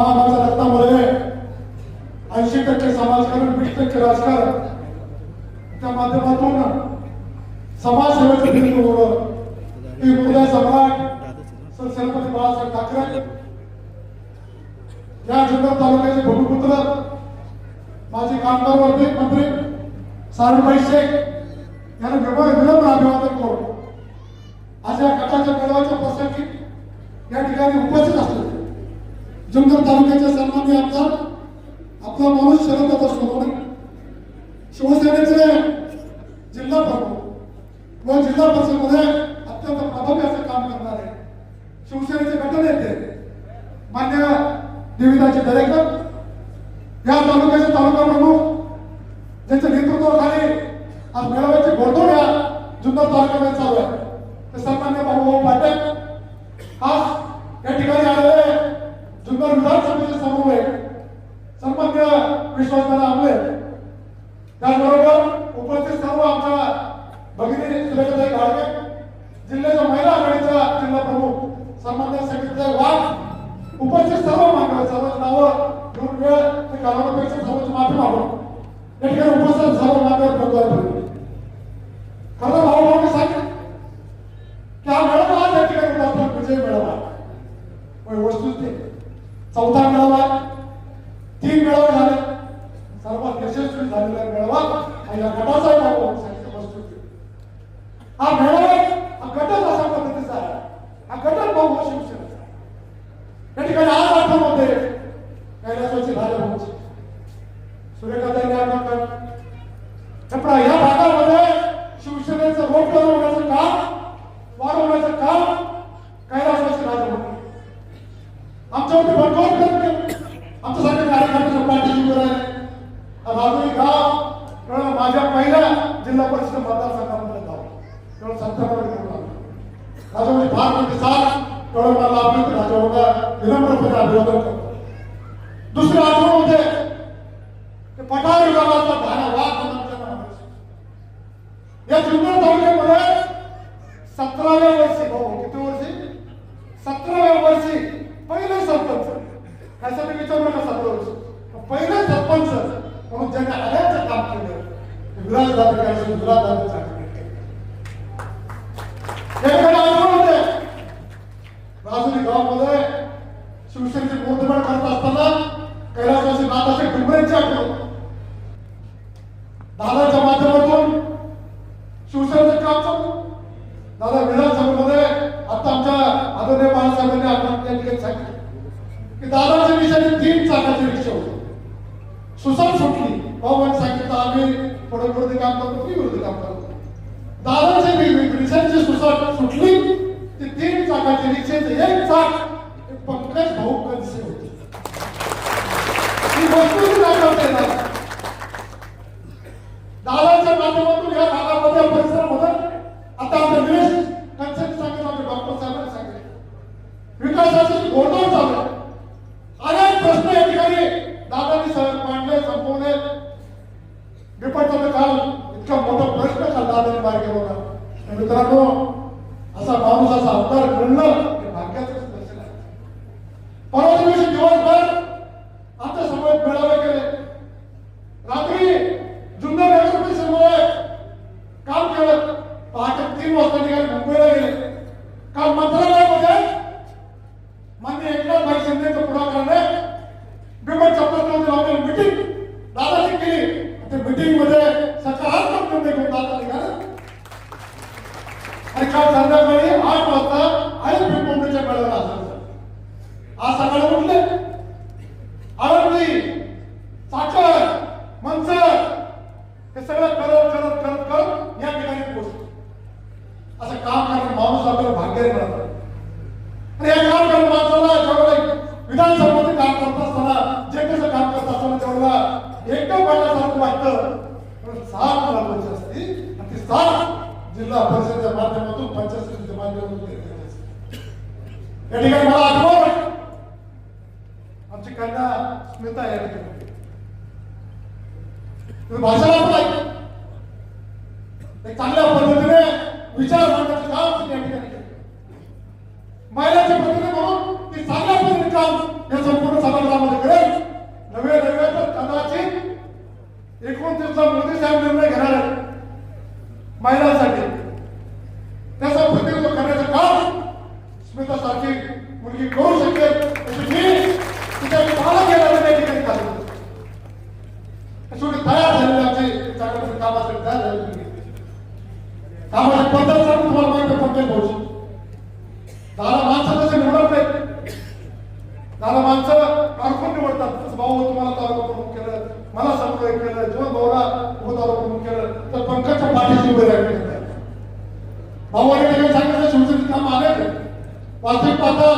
महाराजा रत्नामध्ये ऐंशी टक्के समाजकारण वीस टक्के राजकारण. त्या माध्यमातून समाजसेवेचं बिंदू होणं की उदय सम्राट सरस्वती बाळासाहेब ठाकरे. या जुन्नर तालुक्याचे भूमिपुत्र माझे कामगार वर्ग मंत्री सारुबाई शेख यांना विभाग विलंब अभिवादन करून आज या गटाच्या मेळाव्याच्या प्रसंगी या ठिकाणी उपस्थित जुन्नर तालुक्याचे सन्मान्य आमदार आपला माणूस शरददादा सोनवणे. शिवसेनेचे जिल्हा प्रमुख व जिल्हा परिषदमध्ये अत्यंत प्रभावी असं काम करणारे शिवसेनेचे गटनेते मान्य देविदाजी दरेकर. या तालुक्याचे तालुका प्रमुख ज्यांच्या नेतृत्वाखाली आज मेळाव्याची घोडदौड या जुन्नर तालुक्यामध्ये चालू आहे ते सन्मान्य भाऊ पाटील आज या ठिकाणी आलेले जुन्नर विधानसभेचे समन्वय सन्मान्य विश्वासदादा आमले त्याचबरोबर उपस्थित सर्व आमच्या भगिनी सुरेखाताई गाडगे जिल्ह्याच्या जिल्हा प्रमुख सन्मान्य संगीताई वाघ उपस्थित सर्व मान्यवर सर्व नावं दोन वेळ ते घालवण्यापेक्षा सर्वच माफी मागून या ठिकाणी उपस्थित सर्व मान्यवर प्रकार खरं भाऊ भाऊ सांगितलं की हा मेळावा आज या ठिकाणी होता आपला विजय मेळावा पण वस्तुस्थिती चौथा मेळावा तीन मेळावे झाले सर्वात यशस्वी झालेला मेळावा आणि या गटाचा मेळावा सांगितलं वस्तुस्थिती हा मेळावा हा गटच अशा पद्धतीचा आहे हा गटच भाऊ शिवसेनेचा आहे. या ठिकाणी आज आठवमध्ये कैलासाची राजभाऊची सुरेखाताईने आपण पण या भागामध्ये शिवसेनेचं रोप होण्याचं काम वाढवण्याचं काम कैलासाची राजभाऊ आमच्यावरती भरपूर प्रयत्न केले आमच्यासारखे कार्यकर्त्याच्या पाठीशी उभे राहिले राजुरी गाव केवळ माझ्या पहिल्या जिल्हा परिषद मतदारसंघामध्ये गाव केवळ सत्तावर राजवडी फार मोठी साथ केवळ मला आपण विनम्रपणे अभिवादन करतो दुसरं आठवण म्हणजे पठार विभागाचा धारा वाद या जुन्नर तालुक्यामध्ये सतराव्या वर्षी भाऊ किती वर्षी? सतराव्या वर्षी पहिले सरपंच. ह्यासाठी विचारू नका सतरा वर्षी. पहिले सरपंच म्हणून ज्यांनी आल्याचं काम केलं ते विराज दादा गुजरात दादा याकडे राजुरी गावामध्ये शिवसेनेचे मूर्तपण करत असताना कैलासाचे नाथाचे डुंबरेची आठवण दादाच्या माध्यमातून शिवसेनेचं काम चालू. दादा विधानसभेमध्ये आता आमच्या आदरणीय बाळासाहेबांनी आपण या ठिकाणी सांगितलं की दादाच्या विषयाने तीन चाकाचे रिक्षा होते. सुसाट सुटली. भाऊबांनी सांगितलं आम्ही थोडं विरोधी काम करतो मी विरोधी काम करतो. दादाच्या रिक्षाची सुसाट सुटली. तीन चाकाचे रिक्षेचे एक चाक पंकज भाऊ कनसे होते? ही वस्तू दाखवते ना दादाच्या माध्यमातून या भागामध्ये परिसरामध्ये आता आमच्या निलेश कंसाने सांगितलं आमच्या डॉक्टर साहेबांना सांगितले विकासाची घोडदौड चालू आहे. अनेक प्रश्न या ठिकाणी दादानी स- मांडले संपवले. बिपटचा काल इतका मोठा प्रश्न काल दादांनी मार्गे होता मित्रांनो असा माणूस असा आमदार मिळणं हे भाग्याचं दर्शन आहे परवा दिवशी दिवसभर आमच्यासमोर मेळावे केले रात्री जुन्नर नगर परिषदेमुळे काम केलं पहाटे तीन वाजता निघाले मुंबईला गेले काल मंत्रालयामध्ये मान्य एकनाथ भाई शिंदेच्या पुढाकाराने बिमट चपलामध्ये लावलेली मीटिंग दादाची केली त्या मीटिंगमध्ये सकारात्मक निर्णय घेऊन दादा निघाला आणि काल संध्याकाळी आठ वाजता आळंदी मुंबईच्या मेळाव्याला असायचं आज सकाळी उठले आळंदी साखर मनसर हे सगळं करत करत करत करत या ठिकाणी पोहोचतो असं काम करणारा माणूस आपल्याला भाग्य मिळत आणि या काम करणाऱ्या माणसाला जेवढं विधानसभेमध्ये काम करत असताना जे कसं काम करत असताना तेवढा एकदम पडल्यासारखं वाटतं. पण साथ लावायची असते आणि ती साथ जिल्हा परिषदेच्या माध्यमातून पंचायत समितीच्या माध्यमातून या ठिकाणी मला आठवण आमची कन्या स्मिता या ठिकाणी. तुम्ही भाषण एक चांगल्या पद्धतीने विचार मांडण्याचं मोदी साहेब निर्णय घेणार आहेत. महिलांसाठी. त्याचा प्रतिनिधित्व करण्याचं काम स्मिता सारखी मुलगी करू शकते मी तिच्या त्या ठिकाणी शेवटी तयार झालेली आमची चांगल्या कामासाठी तयार झालेली कामाची पद्धत सांगून तुम्हाला माहिती आहे पंकज भाऊची. दहाला माणसं तसे निवडत नाही दहाला माणसं कारकून निवडतात. तसं भाऊ तुम्हाला तालुका प्रमुख केलं मला समन्वय केलं जेव्हा भाऊला उमेदवार प्रमुख केलं तर पंकजच्या पाठीशी उभे राहिले. भाऊने आणि सांगितलं शिवसेनेत काम आले वास्तविक पाहता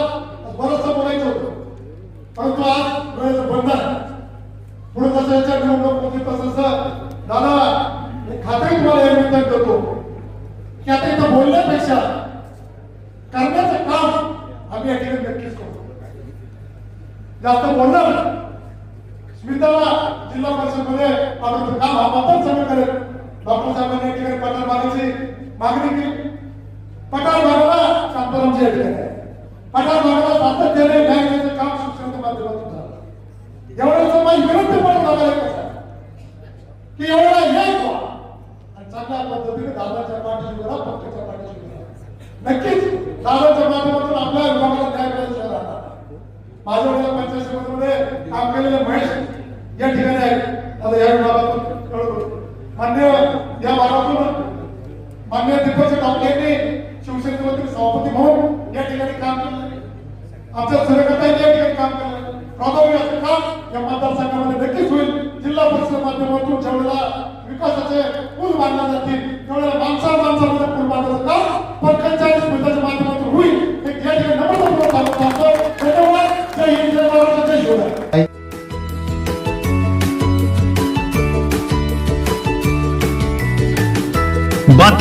बरंचसं बोलायचं होतं. परंतु आज वेळेचं बंधन पुढे कसं याच्या निवडणूक होती तसं दादा खात्री तुम्हाला हे निमित्ताने करतो की आता इथं बोलण्यापेक्षा करण्याचं काम आम्ही या ठिकाणी नक्कीच करतो जास्त बोलणार स्मिताला जिल्हा परिषदमध्ये आपण काम हा मतदारसंघ करेल. डॉक्टर साहेबांनी या ठिकाणी पठार मागण्याची मागणी केली. पठार भागाला शांतारामची या ठिकाणी आहे. पठार भागाला सातत्याने न्याय देण्याचं काम शिक्षणाच्या माध्यमातून झालं. एवढ्याचं माझी विनंती पण लागायला कसं की एवढा न्याय व्हा आणि चांगल्या पद्धतीने दादाच्या पाठीशी करा पक्षाच्या पाठीशी करा. नक्कीच दादाच्या माध्यमातून आपल्या विभागाला न्याय मिळायला माझ्या वेळेला पंचायत समितीमध्ये काम केलेले महेश या ठिकाणी आहे आता या विभागातून कळतो मान्य या भागातून मान्य दीपक डावले यांनी शिवसेनेचे मंत्री सभापती म्हणून या ठिकाणी काम केलं आमच्या सरकारने या ठिकाणी काम केलं प्रभावी असं काम या मतदारसंघामध्ये नक्कीच होईल. जिल्हा परिषद माध्यमातून ठेवलेला विकासाचे पूल बांधला जातील त्यावेळेला माणसा माणसामध्ये पूल बांधण्याचं काम